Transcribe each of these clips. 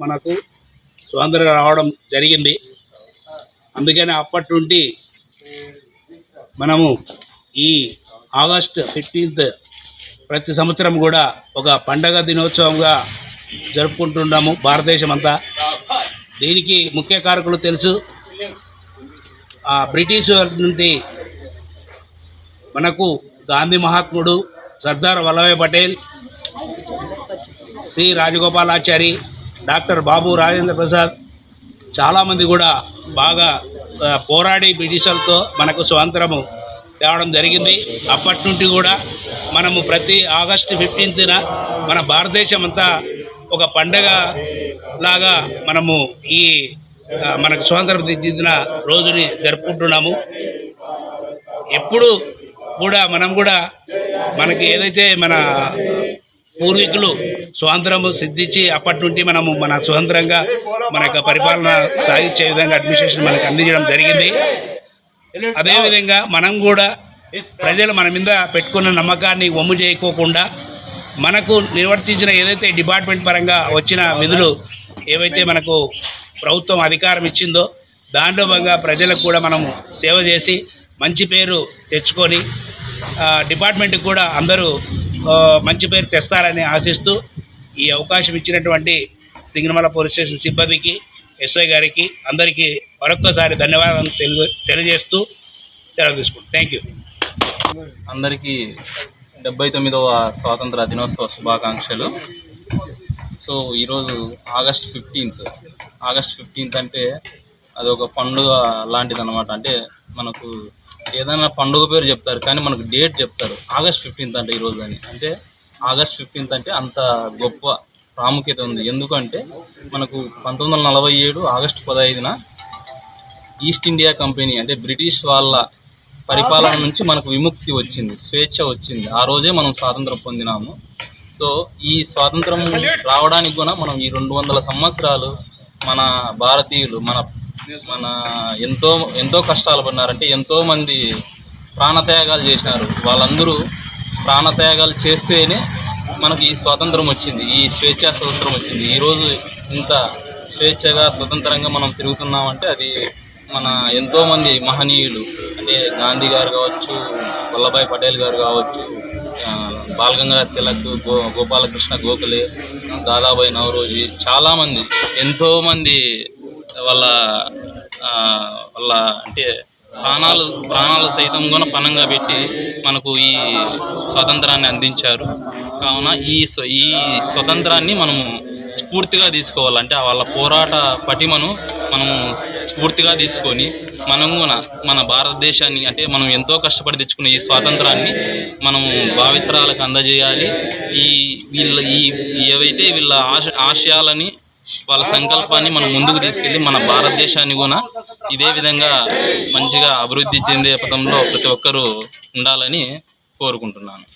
మనకు స్వాతంత్రం రావడం జరిగింది. అందుకని అప్పటి నుండి మనము ఈ ఆగస్ట్ ఫిఫ్టీన్త్ ప్రతి సంవత్సరం కూడా ఒక పండగ దినోత్సవంగా జరుపుకుంటున్నాము భారతదేశం అంతా దీనికి ముఖ్య కారకులు తెలుసు. ఆ బ్రిటిష్ నుండి మనకు గాంధీ మహాత్ముడు సర్దార్ వల్లభాయ్ పటేల్ సి రాజగోపాలాచారి డాక్టర్ బాబు రాజేంద్ర ప్రసాద్ చాలామంది కూడా బాగా పోరాడి బ్రిటిషర్లతో మనకు స్వాతంత్రము తేవడం జరిగింది. అప్పటి నుండి కూడా మనము ప్రతి ఆగస్టు ఫిఫ్టీన్త్న మన భారతదేశం అంతా ఒక పండగ లాగా మనము ఈ మనకు స్వాతంత్రం దిద్దిన రోజుని జరుపుకుంటున్నాము. ఎప్పుడు కూడా మనం కూడా మనకి ఏదైతే మన పూర్వీకులు స్వాతంత్రము సిద్ధించి అప్పటి నుండి మనము మన స్వతంత్రంగా మన యొక్క పరిపాలన సాగించే విధంగా అడ్మినిస్ట్రేషన్ మనకు అందించడం జరిగింది. అదేవిధంగా మనం కూడా ప్రజలు మన మీద పెట్టుకున్న నమ్మకాన్ని వమ్ము చేయకోకుండా మనకు నిర్వర్తించిన ఏదైతే డిపార్ట్మెంట్ పరంగా వచ్చిన విధులు ఏవైతే మనకు ప్రభుత్వం అధికారం ఇచ్చిందో దాంట్లో భాగంగా ప్రజలకు కూడా మనము సేవ చేసి మంచి పేరు తెచ్చుకొని డిపార్ట్మెంట్కి కూడా అందరూ మంచి పేరు తెస్తారని ఆశిస్తూ ఈ అవకాశం ఇచ్చినటువంటి సింగనమల పోలీస్ స్టేషన్ సిబ్బందికి ఎస్ఐ గారికి అందరికీ మరొక్కసారి ధన్యవాదాలు తెలుగు తెలియజేస్తూ సెలవు తీసుకుంటాం థ్యాంక్ యూ. అందరికీ డెబ్బై తొమ్మిదవ స్వాతంత్ర దినోత్సవ శుభాకాంక్షలు. సో ఈరోజు ఆగస్ట్ ఫిఫ్టీన్త్. ఆగస్ట్ ఫిఫ్టీన్త్ అంటే అది ఒక పండుగ లాంటిది అనమాట అంటే మనకు ఏదైనా పండుగ పేరు చెప్తారు కానీ మనకు డేట్ చెప్తారు. ఆగస్ట్ ఫిఫ్టీన్త్ అంటే ఈరోజు అని. అంటే ఆగస్ట్ ఫిఫ్టీన్త్ అంటే అంత గొప్ప ప్రాముఖ్యత ఉంది. ఎందుకంటే మనకు పంతొమ్మిది వందల నలభై ఏడు ఆగస్టు పదహైదున ఈస్ట్ ఇండియా కంపెనీ అంటే బ్రిటిష్ వాళ్ళ పరిపాలన నుంచి మనకు విముక్తి వచ్చింది స్వేచ్ఛ వచ్చింది. ఆ రోజే మనం స్వాతంత్రం పొందినాము. సో ఈ స్వాతంత్రం రావడానికి కూడా మనం ఈ రెండు వందల సంవత్సరాలు మన భారతీయులు మన మన ఎంతో ఎంతో కష్టాలు పడినారంటే ఎంతోమంది ప్రాణత్యాగాలు చేసినారు. వాళ్ళందరూ ప్రాణత్యాగాలు చేస్తేనే మనకి ఈ స్వాతంత్రం వచ్చింది ఈ స్వేచ్ఛ స్వతంత్రం వచ్చింది. ఈరోజు ఇంత స్వేచ్ఛగా స్వతంత్రంగా మనం తిరుగుతున్నామంటే అది మన ఎంతోమంది మహనీయులు అంటే గాంధీ గారు కావచ్చు వల్లభాయ్ పటేల్ గారు కావచ్చు ఆ, తిలక్ గో గోపాలకృష్ణ గోఖలే దాదాబాయి నవరోజీ చాలామంది ఎంతోమంది వాళ్ళ వాళ్ళ అంటే ప్రాణాలు ప్రాణాలు సైతం కూడా పణంగా పెట్టి మనకు ఈ స్వాతంత్రాన్ని అందించారు. కావున ఈ ఈ స్వతంత్రాన్ని మనము స్ఫూర్తిగా తీసుకోవాలి. అంటే వాళ్ళ పోరాట పటిమను మనము స్ఫూర్తిగా తీసుకొని మనం కూడా మన భారతదేశాన్ని అంటే మనం ఎంతో కష్టపడి తెచ్చుకున్న ఈ స్వాతంత్రాన్ని మనము భావిత్రాలకు అందజేయాలి. ఈ వీళ్ళ ఈ ఏవైతే వీళ్ళ ఆశ ఆశయాలని వాళ్ళ సంకల్పాన్ని మనం ముందుకు తీసుకెళ్ళి మన భారతదేశాన్ని కూడా ఇదే విధంగా మంచిగా అభివృద్ధి చెందే పథంలో ప్రతి ఒక్కరూ ఉండాలని కోరుకుంటున్నాను.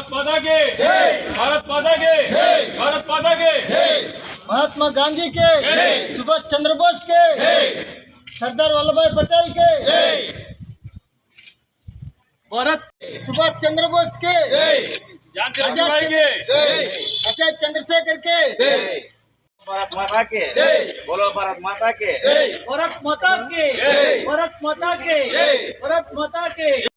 भारत माता के। भारत माता के। भारत माता के। महात्मा गांधी के। सुभाष चंद्र बोस के। सरदार वल्लभ भाई पटेल के। भारत सुभाष चंद्र बोस के। आज़ाद चंद्रशेखर के। भारत माता के। बोलो भारत माता के। भारत माता के। भारत माता के। भारत माता के।